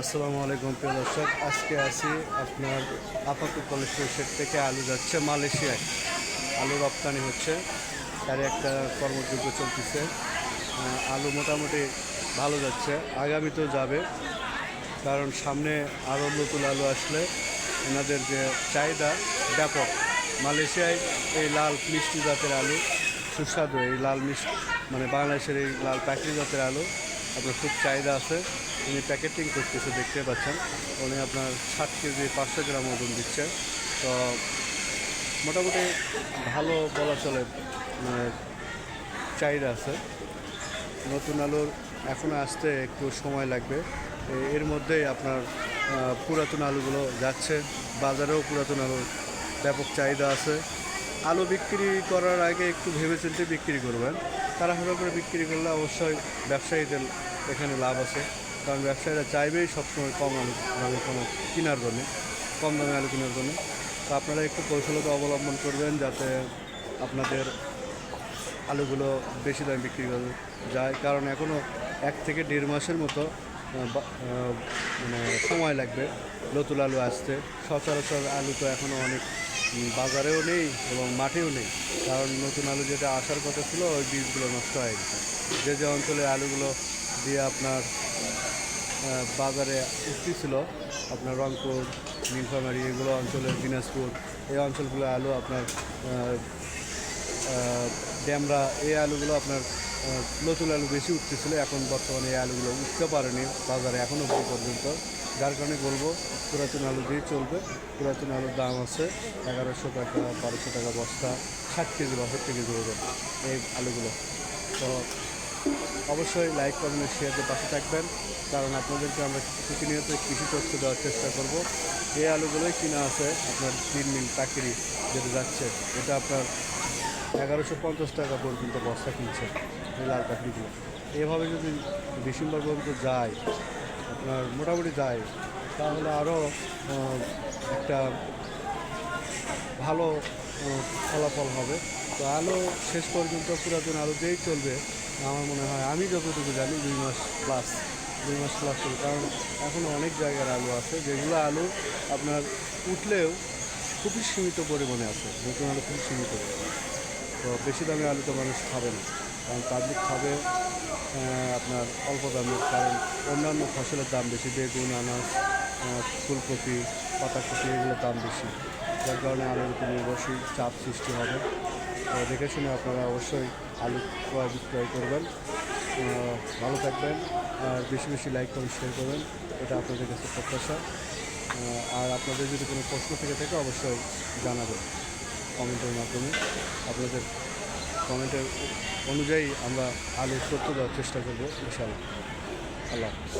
আসসালামু আলাইকুম প্রিয় দর্শক, আজকে আছি আপনার আপাতত কলেজ শেড থেকে আলু যাচ্ছে মালয়েশিয়ায়। আলু রপ্তানি হচ্ছে তার একটা কর্মযোগ্য চলতেছে। আলু মোটামুটি ভালো যাচ্ছে আগামীতেও যাবে, কারণ সামনে আরও নতুন আলু আসলে এনাদের যে চাহিদা ব্যাপক। মালয়েশিয়ায় এই লাল মিষ্টি জাতের আলু, সুস্বাদু এই লাল মিষ্টি মানে বাংলাদেশের এই লাল প্যাকেট জাতের আলু, আপনার খুব চাহিদা আছে। উনি প্যাকেটিং করতেছে, দেখতে পাচ্ছেন। উনি আপনার ষাট কেজি পাঁচশো গ্রাম ওজন দিচ্ছে। তো মোটামুটি ভালো বলা চলে মানে চাহিদা আছে। নতুন আলুর এখনও আসতে একটু সময় লাগবে। এর মধ্যেই আপনার পুরাতন আলুগুলো যাচ্ছে। বাজারেও পুরাতন আলুর ব্যাপক চাহিদা আছে। আলু বিক্রি করার আগে একটু ভেবেচিন্তে বিক্রি করবেন। তাড়াহুড়ো করে বিক্রি করলে অবশ্যই ব্যবসায়ীদের এখানে লাভ আছে। কারণ ব্যবসায়ীরা চাইবেই সবসময় কম আলু দামে কোনো কেনার জন্য, কম দামে আলু কেনার জন্য। তো আপনারা একটু কৌশলতা অবলম্বন করবেন যাতে আপনাদের আলুগুলো বেশি দামে বিক্রি করা যায়। কারণ এখনও এক থেকে দেড় মাসের মতো মানে সময় লাগবে নতুন আলু আসতে। সচরাচর আলু তো এখনও অনেক বাজারেও নেই এবং মাঠেও নেই। কারণ নতুন আলু যেটা আসার কথা ছিল, ওই বীজগুলো নষ্ট হয়ে গেছে। যে যে অঞ্চলে আলুগুলো দিয়ে আপনার বাজারে উঠতেছিল আপনার রংপুর, নীলফামারী, এগুলো অঞ্চলের দিনাজপুর, এই অঞ্চলগুলো আলু আপনার ড্যামরা এই আলুগুলো আপনার নতুন আলু বেশি উঠতেছিল, এখন বর্তমানে এই আলুগুলো উঠতে পারেনি, বাজারে এখনও অবধি পর্যন্ত। যার কারণে বলব, পুরাতন আলু দিয়ে চলবে। পুরাতন আলুর দাম আছে এগারোশো টাকা, বারোশো টাকা বস্তা, ষাট কেজি বা কেজি ওজন এই আলুগুলো। তো অবশ্যই লাইক কমেন্ট শেয়ারের পাশে থাকবেন। কারণ আপনাদেরকে আমরা প্রতিনিয়ত কৃষি তথ্য দেওয়ার চেষ্টা করব। এই আলুগুলোই কিনা আছে আপনার তিন মিল চাকরি যেটা যাচ্ছে। এটা আপনার এগারোশো পঞ্চাশ টাকা পর্যন্ত বস্তা কিনছে এই লাল চাকরিগুলো এভাবে যদি ডিসেম্বর পর্যন্ত যায়, আপনার মোটামুটি যায়, তাহলে আরও একটা ভালো ফলাফল হবে। তো আলু শেষ পর্যন্ত পুরাতন আলু দিয়েই চলবে, আমার মনে হয়। আমি যতটুকু জানি, দুই মাস প্লাস দুই মাস প্লাস চলবে। কারণ এখনও অনেক জায়গার আলু আছে, যেগুলো আলু আপনার উঠলেও খুবই সীমিত পরিমাণে আছে, নতুন আলু খুবই সীমিত পরিমাণে। তো বেশি দামে আলু তো মানুষ খাবে না, কারণ পাবলিক খাবে আপনার অল্প দামে, কারণ অন্যান্য ফসলের দাম বেশি, বেগুন আনাজ ফুলকপি, পাতাকপি এগুলোর দাম বেশি। যার কারণে আলুর উপর নির্ভরশীল চাপ সৃষ্টি হবে। তো দেখে শুনে আপনারা অবশ্যই আলু ক্রয় বিক্রয় করবেন। ভালো থাকবেন আর বেশি বেশি লাইক করে শেয়ার করবেন। এটা আপনাদের কাছে প্রত্যাশা। আর আপনাদের যদি কোনো প্রশ্ন থেকে থাকে অবশ্যই জানাবেন কমেন্টের মাধ্যমে। আপনাদের কমেন্টের অনুযায়ী আমরা আলু তথ্য দেওয়ার চেষ্টা করব, ইনশাআল্লাহ। আল্লাহ হাফিজ।